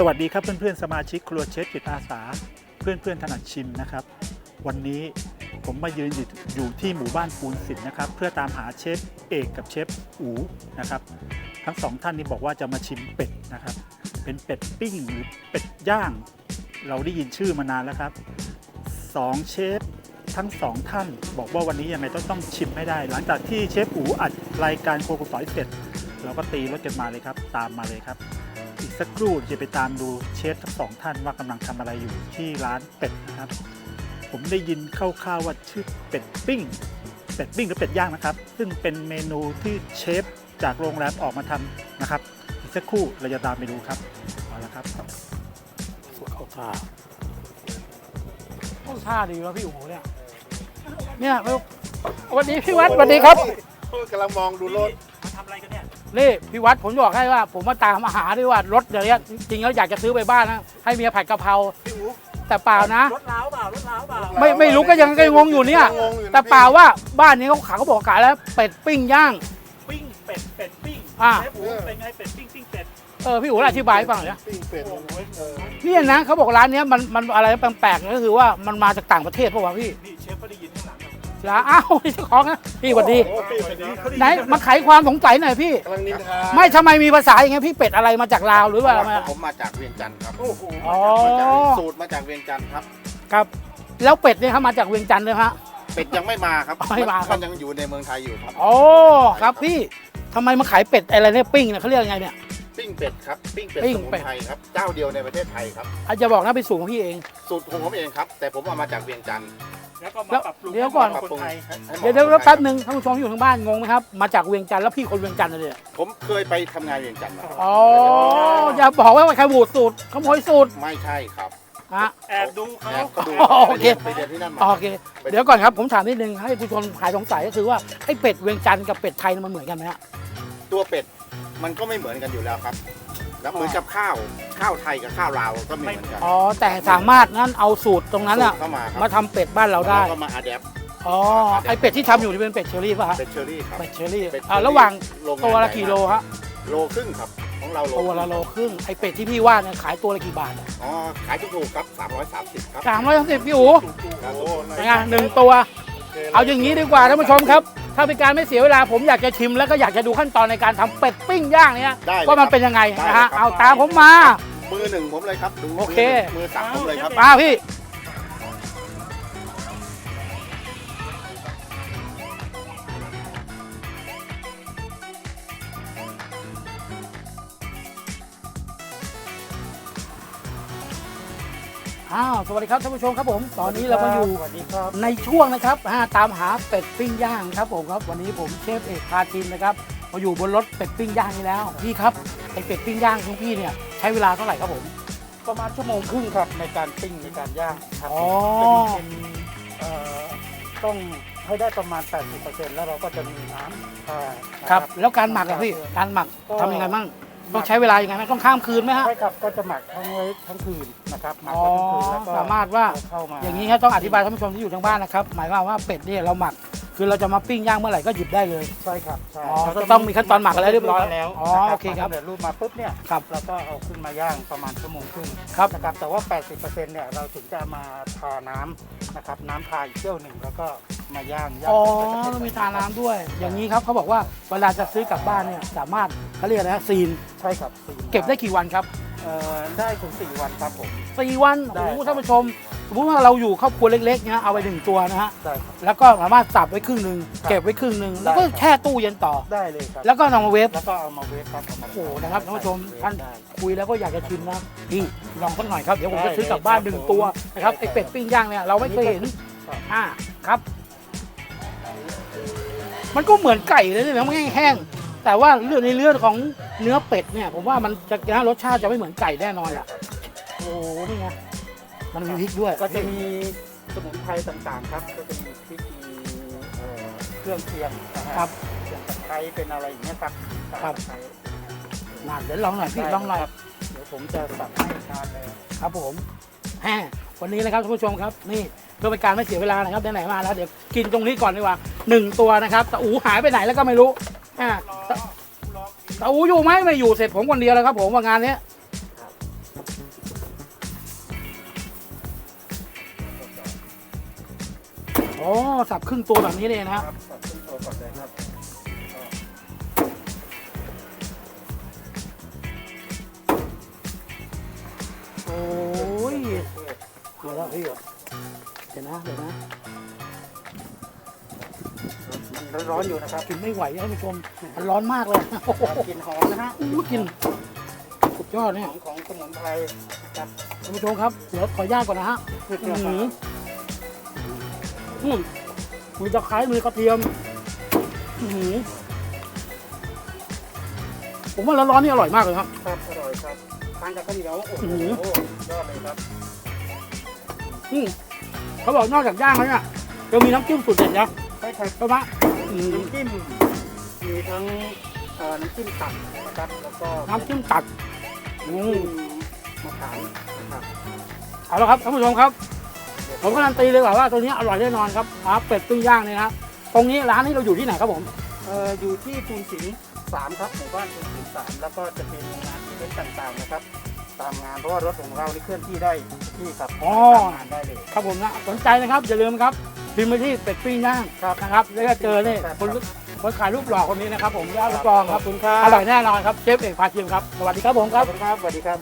สวัสดีครับเพื่อนๆสมาชิกครัวเชฟจิตอาสา เพื่อนๆถนัดชิมนะครับ วันนี้ผมมายืนอยู่อยู่ที่หมู่บ้านปูนสินนะครับ เพื่อตามหาเชฟเอกกับเชฟอูนะครับ ทั้งสองท่านนี้บอกว่าจะมาชิมเป็ดนะครับ เป็นเป็ดปิ้งหรือเป็ดย่าง เราได้ยินชื่อมานานแล้วครับสองเชฟทั้งสองท่านบอกว่าวันนี้ยังไงต้องต้องชิมให้ได้ หลังจากที่เชฟอูอัดรายการโคกุสอยเสร็จเราก็ตีรถกันมาเลยครับ ตามมาเลยครับ สักครู่จะไปตามดูเชฟทั้งสองท่านว่ากำลังทำอะไรอยู่ที่ร้านเป็ดนะครับ ผมได้ยินคร่าวๆว่าชื่อเป็ดปิ้ง เป็ดปิ้งหรือเป็ดย่างนะครับ ซึ่งเป็นเมนูที่เชฟจากโรงแรมออกมาทำนะครับ อีกสักครู่เราจะตามไปดูครับเอาละครับเข้าท่าเข้าท่าดีวะพี่อู๋เนี่ยเนี่ยไม่วันนี้พี่วัดสวัสดีครับกำลังมองดูรถมาทำอะไรกันเนี่ย นี่พี่วัดผมบอกให้ว่า ผมมาตามอาหารด้วยว่ารถเดี๋ยวนี้จริงๆแล้วอยากจะซื้อไปบ้านนะให้เมียผัดกะเพราพี่อู๋แต่เปล่านะ รถล้าวเปล่ารถล้าวเปล่าไม่ไม่รู้ก็ยังก็งงอยู่เนี่ย งงอยู่นะแต่เปล่าว่าบ้านนี้เขาขายเขาบอกขายแล้วเป็ดปิ้งย่าง ปิ้งเป็ดเป็ดปิ้งอะ เชฟอู๋เป็นไงเป็ดปิ้งปิ้งเป็ดเออพี่อู๋อธิบายให้ฟังหน่อยนะปิ้งเป็ดโอ้โหเออเนี่ยนะเขาบอกร้านเนี้ยมันมันอะไรแปลกๆก็คือว่ามันมาจากต่างประเทศเพราะว่าพี่ นี่เชฟก็ได้ยินข้างหลัง ครับร้านอ้าวนี่เจ้าของนะพี่สวัสดีโอ้ปิ้งเป็ดนี้ไหนมาไขความสงสัยหน่อยพี่ กำลังนินทาไม่ทำไมมีภาษาอย่างเงี้ยพี่เป็ดอะไรมาจากลาวหรือว่าอะไรมา ผมมาจากเวียงจันทร์ครับโอ้โหอ๋อ มาจากสูตรมาจากเวียงจันทร์ครับ ครับ แล้วเป็ดเนี่ยเขามาจากเวียงจันทร์เลยฮะ เป็ดยังไม่มาครับไม่มาครับ นยังอยู่ในเมืองไทยอยู่ครับ อ๋อครับพี่ทำไมมาขายเป็ดอะไรเนี่ยปิ้งเนี่ยเขาเรียกยังไงเนี่ย ปิ้งเป็ดครับปิ้งเป็ดปิ้งสมุนเป็ด ไพรครับเจ้าเดียวในประเทศไทยครับอาจจะบอกนะเป็นสูตรของพี่เอง สูตรของผมเองครับ แต่ผมเอามาจากเวียงจันทร์ แล้วก็มาปรับปรุงเดี๋ยวก่อน ให้เหมาะบคนไทยให้ให้หมาะเดี๋ยวเดี๋ยวกับคนไทแป๊บหนึ่งท่านผู้ชมที่อยู่ทางบ้านงงไหมครับ มาจากเวียงจันทร์แล้วพี่คนเวียงจันทร์เลยเนี่ยผมเคยไปทำงานเวียงจันทร์มาครับอ๋ออย่าบอกว่าใครบูดสูตรขโมยสูตรไม่ใช่ครับฮะ แอบดูเขาแอบก็ดูอ๋อโอเค ไปเรียนที่นั่นมา โอเค เดี๋ยวก่อนครับผมถามนิดนึงให้ผู้ชมหายสงสัยก็คือว่าไอ้เป็ดเวียงจันทร์กับเป็ดไทยมันเหมือนกันไหมฮะ ตัวเป็ดมันก็ไม่เหมือนกันอยู่แล้วครับ แล้วเหมือนกับข้าวข้าวไทยกับข้าวลาวก็ไม่เหมือนกัน อ๋อแต่สามารถงั้นเอาสูตรตรงนั้นอะสูตรเข้ามาครับ มาทำเป็ดบ้านเราได้แล้วก็มาอัดแอป อ๋อไอเป็ดที่ทำอยู่นี่เป็นเป็ดเชอรี่ป่ะฮะเป็ดเชอรี่ครับเป็ดเชอรี่เป็ดเชอรี่อ่าระหว่างโรงงานตัวละใหญ่กี่โลฮะโลครึ่งครับ ของเราโลตัวละโลครึ่งไอเป็ดที่พี่ว่าเนี่ยขายตัวละกี่บาทอ๋อขายถูกๆครับ 330 ครับสามร้อยสามสิบพี่อู๋ครับเป็นไงหนึ่งตัว เอาอย่างนี้ดีกว่าท่านผู้ชมครับ ถ้าเป็นการไม่เสียเวลาผมอยากจะชิมแล้วก็อยากจะดูขั้นตอนในการทำเป็ดปิ้งย่างเนี่ยได้เลยว่ามันครับเป็นยังไงได้นะฮะเลยครับ เอาตามผมมา มือหนึ่งผมเลยครับดูโอเค มือสับผมเลยครับ มาพี่ อ้าวสวัสดีครับท่านผู้ชมครับผม ตอนนี้เราก็อยู่สวัสดีครับในช่วงนะครับอ่าตามหาเป็ดปิ้งย่างครับผมครับ วันนี้ผมเชฟเอกพาทีมนะครับมาอยู่บนรถเป็ดปิ้งย่างนี้แล้วพี่ครับไอเป็ดปิ้งย่างของพี่เนี่ยใช้เวลาเท่าไหร่ครับผม ประมาณชั่วโมงครึ่งครับในการปิ้งในการย่างครับอ๋อ เป็นเอ่อต้องให้ได้ประมาณ 80%แล้วเราก็จะมีน้ำอ่านะครับแล้วการหมักอะพี่การหมักทำยังไงบ้าง ต้องใช้เวลายังไงไหมต้องข้ามคืนไหมฮะ ใช่ครับก็จะหมักทั้งไว้ทั้งคืนนะครับหมักอ๋อไว้ทั้งคืนแล้วก็สามารถว่า เอเข้ามาอย่างนี้ครับต้องอธิบายท่านผู้ชมที่อยู่ทางบ้านนะครับ หมายความว่าเป็ดเนี่ยเราหมัก คือเราจะมาปิ้งย่างเมื่อไหร่ก็หยิบได้เลย ใช่ครับใช่อ๋อเราจะต้องมีขั้นตอนหมักอะไรเรียบร้อยแล้วอ๋อนะโอเคครับเดี๋ยวรูปมาปุ๊บเนี่ยครับเราก็เอาขึ้นมาย่างประมาณชั่วโมงครึ่งครับ นะครับแต่ว่า 80%เนี่ยเราถึงจะมาทาน้ำนะครับน้ำทาอีกเที่ยวหนึ่งแล้วก็มาย่างย่างอ๋อจนกระทั่งมีทาน้ำด้วย อย่างนี้ครับเขาบอกว่าเวลาจะซื้อกลับบ้านเนี่ยสามารถเขาเรียกอะไรนะซีน ใช่ครับสี่เก็บได้กี่วันครับเอ่อได้ถึงสี่วันครับผม สี่วันได้โอ้โหครับ ท่านผู้ชม สมมติว่าเราอยู่ครอบครัวเล็กๆเนี่ยเอาไปหนึ่งตัวนะฮะได้ครับ แล้วก็สามารถสับไว้ครึ่งหนึ่งครับเก็บไว้ครึ่งหนึ่งแล้วก็ได้ครับแช่ตู้เย็นต่อ ได้เลยครับ แล้วก็นำมาเวฟ แล้วก็เอามาเวฟครับเอามาโอ้โหนะครับท่านผู้ชมท่าน ได้ คุยแล้วก็อยากจะชิมนะพี่ลองสักหน่อยครับเดี๋ยวผมได้จะซื้อกลับบ้านเลยหนึ่งครับตัวนะครับผมไอเป็ดปิ้งย่างเนี่ยเราไม่เคยเห็นครับ อ่าครับ มันก็เหมือนไก่เลยนะมันแห้งๆแต่ว่าเรื่องในเรื่องของเนื้อเป็ดเนี่ย ผมว่ามันจะนะรสชาติจะไม่เหมือนไก่แน่นอนอะโอ้โหนี่ไง มันมีพริกด้วย ก็จะมีสมุนไพรต่างๆครับ ก็จะมีพริกมีเอ่อเครื่องเคียงนะฮะครับเครื่องตะไคร้เป็นอะไรอย่างเงี้ยครับครับ ตะไคร้มาเดี๋ยวลองหน่อยพี่ลองหน่อยได้ครับเดี๋ยวผมจะสับให้ทานเลย ครับผมแฮวันนี้นะครับท่านผู้ชมครับ นี่เพื่อเป็นการไม่เสียเวลานะครับไหนๆมาแล้วเดี๋ยวกินตรงนี้ก่อนดีกว่าหนึ่งตัวนะครับตะอูหายไปไหนแล้วก็ไม่รู้อ่าตะตะอูอยู่ไหมไม่อยู่เสร็จผมคนเดียวแล้วครับ ผมว่างานเนี้ย อ๋อสับครึ่งตัวแบบนี้เลยนะคฮะรับตัดขึ้นตัวก่อนเลยครับโอ้ยเดี๋ยวนะพี่เดี๋ยวนะเดี๋ยวนะมันร้อนๆอยู่นะครับกินไม่ไหวท่านผู้ชมมันร้อนมากเลยโอ้โหกลิ่นหอมนะฮะอู้กินสุดยอดเนี่ยของของสมุนไพรนะครับท่านผู้ชมครับเดี๋ยวขออนุญาตก่อนนะฮะอื้อหืออื มมีตะไคร้มีกระเทียมอื้อหือผมว่าร้อนๆนี่อร่อยมากเลยครับครับอร่อยครับทานกับข้าวเหนียวโอ้อื้โหอหือยอดเลยครับอืมเขาบอกนอกจากย่างแล้วเนี่ยจะมีน้ำจิ้มสูตรเด็ดนะใช่ครับใช่ไหมอืมน้ำจิ้มมีทั้งเอ่อน้ำจิ้มตักนะครับแล้วก็น้ำจิ้มตัดอืน้ำมจิ้มมะขามนะครับเอาละครับท่านผู้ชมครับ ผมการันตีเลยว่าตัวนี้อร่อยแน่นอนครับอ่าเป็ดปิ้งย่างเนี่ยนะตรงนี้ร้านนี้เราอยู่ที่ไหนครับผมเอ่ออยู่ที่ภูนสิงห์สามครับหมู่บ้านภูนสิงห์สามแล้วก็จะเป็นงานที่เป็นต่างๆนะครับตามงานเพราะว่ารถของเรานี่เคลื่อนที่ได้ที่ครับอ๋อตามงานได้เลยครับผมนะสนใจนะครับอย่าลืมครับพิมพ์ไปที่เป็ดปิ้งย่างนะครับแล้วก็เจอเนี่ยคนคนขายรูปหล่อคนนี้นะครับผมย่าลูกกรองครับขอบคุณครับอร่อยแน่นอนครับเชฟเอกพาชิมครับสวัสดีครับผมคขรัอบบคุณครับสวัสดีครับ